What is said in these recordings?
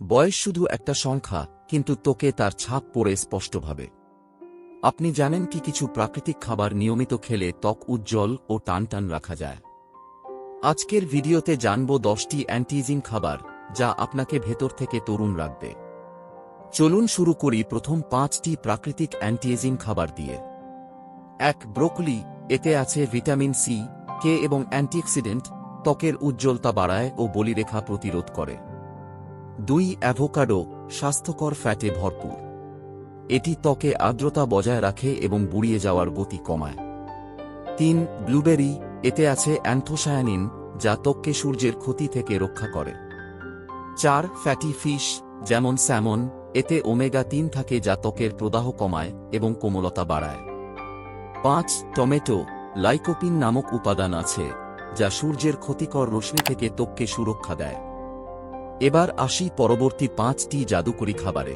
বয়স শুধু একটা সংখ্যা, কিন্তু তোকে তার ছাপ পড়ে স্পষ্টভাবে। আপনি জানেন কি কিছু প্রাকৃতিক খাবার নিয়মিত খেলে ত্বক উজ্জ্বল ও টানটান রাখা যায়। আজকের ভিডিওতে জানব দশটি অ্যান্টিজিং খাবার, যা আপনাকে ভেতর থেকে তরুণ রাখবে। চলুন শুরু করি প্রথম পাঁচটি প্রাকৃতিক অ্যান্টিএজিং খাবার দিয়ে। এক, ব্রোকলি, এতে আছে ভিটামিন সি, কে এবং অ্যান্টিঅক্সিডেন্ট, ত্বকের উজ্জ্বলতা বাড়ায় ও বলিরেখা প্রতিরোধ করে। দুই অ্যাভোকাডো স্বাস্থ্যকর ফ্যাটে ভরপুর। এটি ত্বকে আর্দ্রতা বজায় রাখে এবং বুড়িয়ে যাওয়ার গতি কমায়। তিন, ব্লুবেরি, এতে আছে অ্যান্থোসায়ানিন, যা ত্বককে সূর্যের ক্ষতি থেকে রক্ষা করে। চার, ফ্যাটি ফিশ, যেমন স্যামন, এতে ওমেগা তিন থাকে যা ত্বকের প্রদাহ কমায় এবং কোমলতা বাড়ায়। পাঁচ, টমেটো, লাইকোপিন নামক উপাদান আছে, যা সূর্যের ক্ষতিকর রশ্মি থেকে ত্বককে সুরক্ষা দেয়। এবার আসি পরবর্তী পাঁচটি জাদুকরি খাবারে।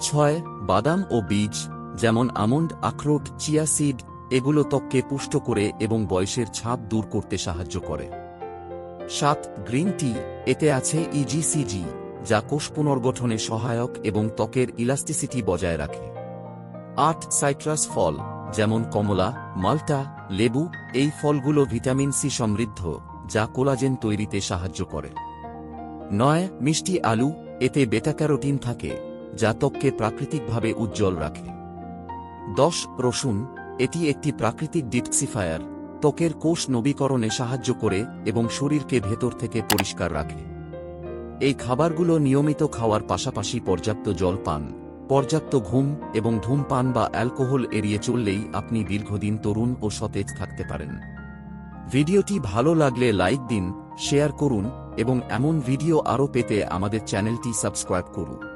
ছয়, বাদাম ও বীজ, যেমন আমন্ড, আখরোট, চিয়া সিড, এগুলো ত্বককে পুষ্ট করে এবং বয়সের ছাপ দূর করতে সাহায্য করে। সাত, গ্রিন টি, এতে আছে ইজিসিজি যা কোষ পুনর্গঠনে সহায়ক এবং ত্বকের ইলাস্টিসিটি বজায় রাখে। আট, সাইট্রাস ফল, যেমন কমলা, মাল্টা, লেবু, এই ফলগুলো ভিটামিন সি সমৃদ্ধ, যা কোলাজেন তৈরিতে সাহায্য করে। নয়, মিষ্টি আলু, এতে বেটা ক্যারোটিন থাকে, যা ত্বককে প্রাকৃতিকভাবে উজ্জ্বল রাখে। দশ, রসুন, এটি একটি প্রাকৃতিক ডিটক্সিফায়ার, ত্বকের কোষ নবীকরণে সাহায্য করে এবং শরীরকে ভেতর থেকে পরিষ্কার রাখে। এই খাবারগুলো নিয়মিত খাওয়ার পাশাপাশি পর্যাপ্ত জল পান, পর্যাপ্ত ঘুম এবং ধূমপান বা অ্যালকোহল এড়িয়ে চললেই আপনি দীর্ঘদিন তরুণ ও সতেজ থাকতে পারেন। ভিডিওটি ভালো লাগলে লাইক দিন, শেয়ার করুন এবং এমন ভিডিও আরও পেতে আমাদের চ্যানেলটি সাবস্ক্রাইব করুন।